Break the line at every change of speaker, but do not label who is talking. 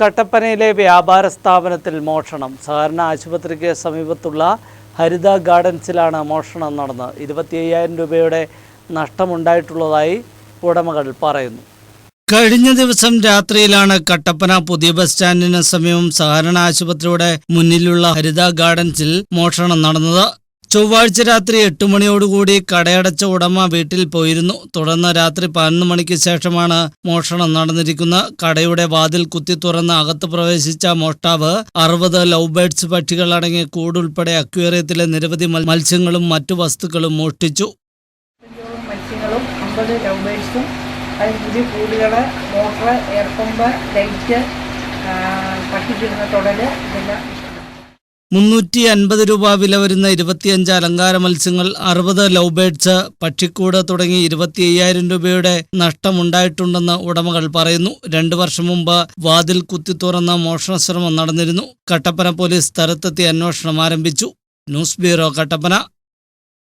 കട്ടപ്പനയിലെ വ്യാപാര സ്ഥാപനത്തിൽ മോഷണം. സഹകരണ ആശുപത്രിക്ക് സമീപത്തുള്ള ഹരിത ഗാർഡൻസിലാണ് മോഷണം നടന്നത്. ഇരുപത്തി അയ്യായിരം രൂപയുടെ നഷ്ടമുണ്ടായിട്ടുള്ളതായി ഉടമകൾ പറയുന്നു. കഴിഞ്ഞ ദിവസം രാത്രിയിലാണ് കട്ടപ്പന പുതിയ ബസ് സ്റ്റാൻഡിന് സമീപം സഹകരണ ആശുപത്രിയുടെ മുന്നിലുള്ള ഹരിത ഗാർഡൻസിൽ മോഷണം നടന്നത്. ചൊവ്വാഴ്ച രാത്രി എട്ട് മണിയോടുകൂടി കടയടച്ച ഉടമ വീട്ടിൽ പോയിരുന്നു. തുടർന്ന് രാത്രി പതിനൊന്ന് മണിക്ക് ശേഷമാണ് മോഷണം നടന്നിരിക്കുന്നത്. കടയുടെ വാതിൽ കുത്തി തുറന്ന് അകത്ത് പ്രവേശിച്ച മോഷ്ടാവ് അറുപത് ലവ് ബേർഡ്സ് പക്ഷികൾ അടങ്ങിയ കൂടുൾപ്പെടെ അക്വേറിയത്തിലെ നിരവധി മത്സ്യങ്ങളും മറ്റു വസ്തുക്കളും മോഷ്ടിച്ചു.
മത്സ്യങ്ങളും അമ്പത് ലവ് ബേഴ്സും അതിന് പുതിയ
മുന്നൂറ്റി അൻപത് രൂപ വില വരുന്ന ഇരുപത്തിയഞ്ച് അലങ്കാര മത്സ്യങ്ങൾ അറുപത് ലവ് ബേഡ്സ് പക്ഷിക്കൂട് തുടങ്ങി ഇരുപത്തി അയ്യായിരം രൂപയുടെ നഷ്ടമുണ്ടായിട്ടുണ്ടെന്ന് ഉടമകൾ പറയുന്നു. രണ്ടു വർഷം മുമ്പ് വാതിൽ കുത്തി തുറന്ന മോഷണശ്രമം നടന്നിരുന്നു. കട്ടപ്പന പോലീസ് സ്ഥലത്തെത്തി അന്വേഷണം ആരംഭിച്ചു. News bureau Kattappana.